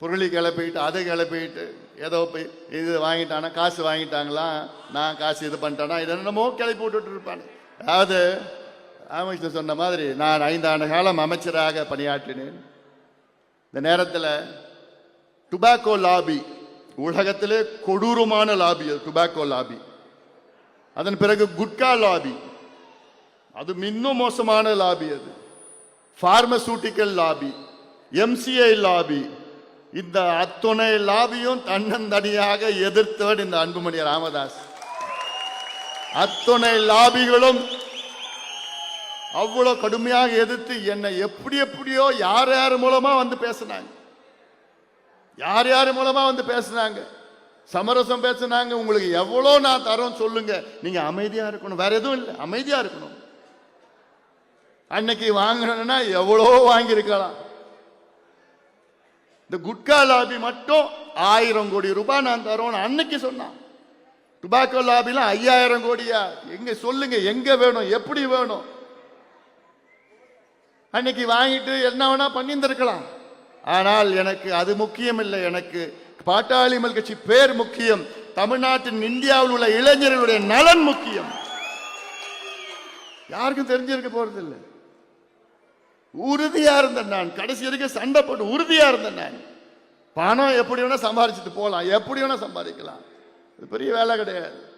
பொருளி கிளப்பிட்டு அதை கிளப்பிட்டு ஏதோ போய் இது வாங்கிட்டானா காசு வாங்கிட்டாங்களா நான் காசு இது பண்ணிட்டேனா இது என்னமோ கிளப்பி விட்டுட்டு இருப்பானு. அதாவது அமைச்சர் சொன்ன மாதிரி நான் ஐந்தாண்டு காலம் அமைச்சராக பணியாற்றினேன். இந்த நேரத்தில் டுபாக்கோ லாபி உலகத்திலே கொடூரமான லாபி அது டுபாக்கோ லாபி அதன் பிறகு குட்கா லாபி அது இன்னும் மோசமான லாபி அது. ஃபார்மசூட்டிக்கல் லாபி எம்சிஐ லாபி இந்த அத்துணை லாபியும் தன்னந்தனியாக எதிர்த்தவர் இந்த அன்புமணி ராமதாஸ். அத்துணை லாபிகளும் அவ்வளவு கடுமையாக எதிர்த்து என்னை எப்படி எப்படியோ யார் யார் மூலமா வந்து பேசினாங்க. யார் யார் மூலமா வந்து பேசுனாங்க. சமரசம் பேசுனாங்க. உங்களுக்கு எவ்வளோ நான் தரோம் சொல்லுங்க. நீங்க அமைதியா இருக்கணும். வேற எதுவும் இல்லை. அமைதியா இருக்கணும். அன்னைக்கு வாங்கணும்னா எவ்வளோ வாங்கியிருக்கலாம். இந்த குட்கா லாபி மட்டும் ஆயிரம் கோடி ரூபாய் நான் தரோம்னு அன்னைக்கு சொன்னான். டுபாக்கோ லாபிலாம் ஐயாயிரம் கோடியா? எங்க சொல்லுங்க எங்க வேணும் எப்படி வேணும்? அன்னைக்கு வாங்கிட்டு என்ன வேணா பண்ணியிருந்திருக்கலாம். ஆனால் எனக்கு அது முக்கியம் இல்லை எனக்கு பாட்டாளி மல் கட்சி பேர் முக்கியம். தமிழ்நாட்டின் இந்தியாவில் உள்ள இளைஞர்களுடைய நலன் முக்கியம். யாருக்கும் தெரிஞ்சிருக்க போறது இல்லை உறுதியா இருந்தேன் நான். கடைசி வரைக்கும் சண்டை போட்டு உறுதியா இருந்தேன் நான். பணம் எப்படி வேணா சம்பாதிச்சுட்டு போகலாம். எப்படி வேணா சம்பாதிக்கலாம். இது பெரிய வேலை கிடையாது.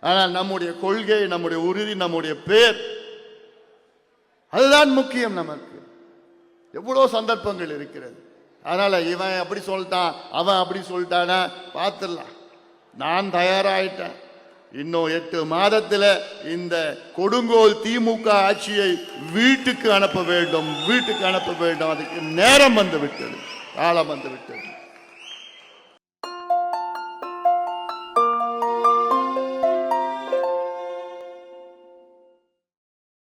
ஆனால் நம்முடைய கொள்கை நம்முடைய உறுதி நம்முடைய பேர் அதுதான் முக்கியம் நமக்கு. எவ்வளோ சந்தர்ப்பங்கள் இருக்கிறது. அதனால இவன் அப்படி சொல்லிட்டான் அவன் அப்படி சொல்லிட்டான பார்த்துடலாம். நான் தயாராகிட்டேன் இன்னும் எட்டு மாதத்தில் இந்த கொடுங்கோல் திமுக ஆட்சியை வீட்டுக்கு அனுப்ப வேண்டும் வீட்டுக்கு அனுப்ப வேண்டும். அதுக்கு நேரம் வந்து விட்டது காலம் வந்து விட்டது.